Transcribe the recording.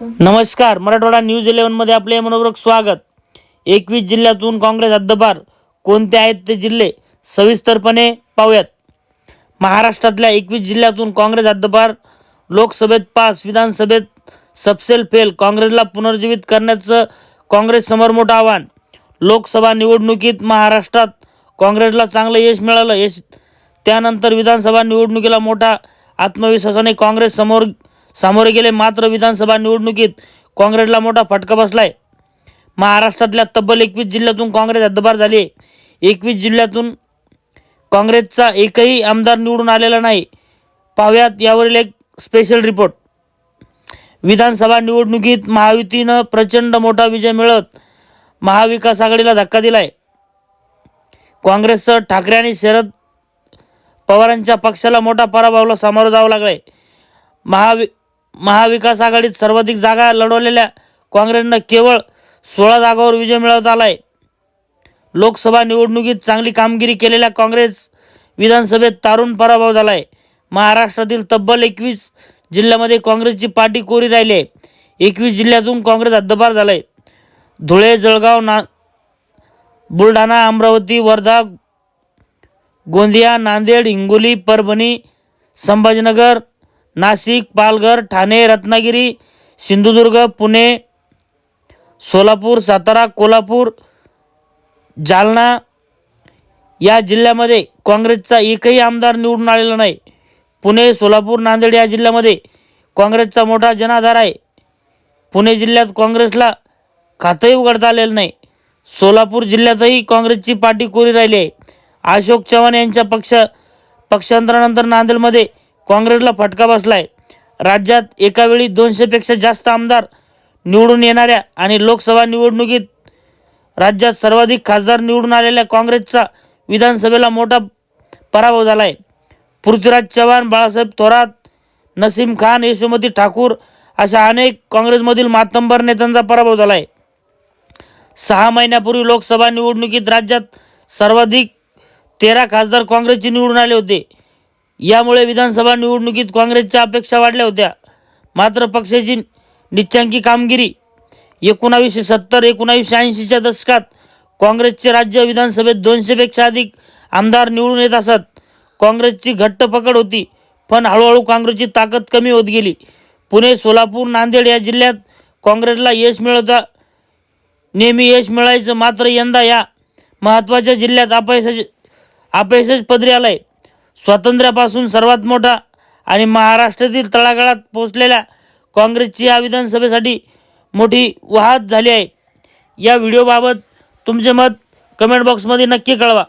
नमस्कार मराठवाडा न्यूज इलेव्हनमध्ये आपले मनोपूर्वक स्वागत. एकवीस जिल्ह्यातून काँग्रेस हद्दपार. कोणते आहेत ते जिल्हे? सविस्तरपणे पाहूयात. महाराष्ट्रातल्या एकवीस जिल्ह्यातून काँग्रेस हद्दपार. लोकसभेत पास विधानसभेत सपसेल फेल. काँग्रेसला पुनर्जीवित करण्याचं काँग्रेस समोर मोठं आव्हान. लोकसभा निवडणुकीत महाराष्ट्रात काँग्रेसला चांगलं यश मिळालं. यश त्यानंतर विधानसभा निवडणुकीला मोठा आत्मविश्वासाने काँग्रेस सामोरे गेले मात्र विधानसभा निवडणुकीत काँग्रेसला मोठा फटका बसलाय. महाराष्ट्रातल्या तब्बल एकवीस जिल्ह्यातून काँग्रेस हद्दपार झाली आहे. एकवीस जिल्ह्यातून काँग्रेसचा एकही आमदार निवडून आलेला नाही. पाहुयात यावरील एक स्पेशल रिपोर्ट विधानसभा निवडणुकीत महायुतीनं प्रचंड मोठा विजय मिळत महाविकास आघाडीला धक्का दिलाय. काँग्रेससह ठाकरे आणि शरद पवारांच्या पक्षाला मोठा पराभवाला सामोरं जावं लागलाय. महावि महाविकास आघाडीत सर्वाधिक जागा लढवलेल्या काँग्रेसनं केवळ सोळा जागावर विजय मिळवत आलाय लोकसभा निवडणुकीत चांगली कामगिरी केलेल्या काँग्रेस विधानसभेत तारुण पराभव झालाय. महाराष्ट्रातील तब्बल एकवीस जिल्ह्यामध्ये काँग्रेसची पाठी कोरी राहिली आहे. एकवीस जिल्ह्यातून काँग्रेस हद्दपार झालाय. धुळे जळगाव ना बुलढाणा अमरावती वर्धा गोंदिया नांदेड हिंगोली परभणी संभाजीनगर नाशिक पालघर ठाणे रत्नागिरी सिंधुदुर्ग पुणे सोलापूर सातारा कोल्हापूर जालना या जिल्ह्यामध्ये काँग्रेसचा एकही आमदार निवडून आलेला नाही. पुणे सोलापूर नांदेड या जिल्ह्यामध्ये काँग्रेसचा मोठा जनाधार आहे. पुणे जिल्ह्यात काँग्रेसला खातंही उघडता आलेलं नाही. सोलापूर जिल्ह्यातही काँग्रेसची पाठी कोरी राहिली आहे. अशोक चव्हाण यांच्या पक्ष पक्षांतरानंतर नांदेडमध्ये काँग्रेसला फटका बसलाय. राज्यात एकावेळी दोनशेपेक्षा जास्त आमदार निवडून येणाऱ्या आणि लोकसभा निवडणुकीत राज्यात सर्वाधिक खासदार निवडून आलेल्या काँग्रेसचा विधानसभेला मोठा पराभव झाला आहे पृथ्वीराज चव्हाण बाळासाहेब थोरात नसीम खान यशोमती ठाकूर अशा अनेक काँग्रेसमधील मातंबर नेत्यांचा पराभव झाला आहे सहा महिन्यापूर्वी लोकसभा निवडणुकीत राज्यात सर्वाधिक तेरा खासदार काँग्रेसचे निवडून आले होते. यामुळे विधानसभा निवडणुकीत काँग्रेसच्या अपेक्षा वाढल्या होत्या. मात्र पक्षाची निच्चांकी कामगिरी एकोणावीसशे सत्तर एकोणावीसशे ऐंशीच्या दशकात काँग्रेसचे राज्य विधानसभेत दोनशेपेक्षा अधिक आमदार निवडून येत असत. काँग्रेसची घट्ट पकड होती पण हळूहळू काँग्रेसची ताकद कमी होत गेली. पुणे सोलापूर नांदेड या जिल्ह्यात काँग्रेसला यश मिळवता नेहमी यश मिळायचं मात्र यंदा या महत्त्वाच्या जिल्ह्यात अपयशाचे अपयशच पदरी आलाय. स्वातंत्र्यापासून सर्वात मोठा आणि महाराष्ट्रातील तळागाळात पोहोचलेल्या काँग्रेसची या विधानसभेसाठी मोठी वाहत झाली आहे. या व्हिडिओबाबत तुमचे मत कमेंट बॉक्समध्ये नक्की कळवा.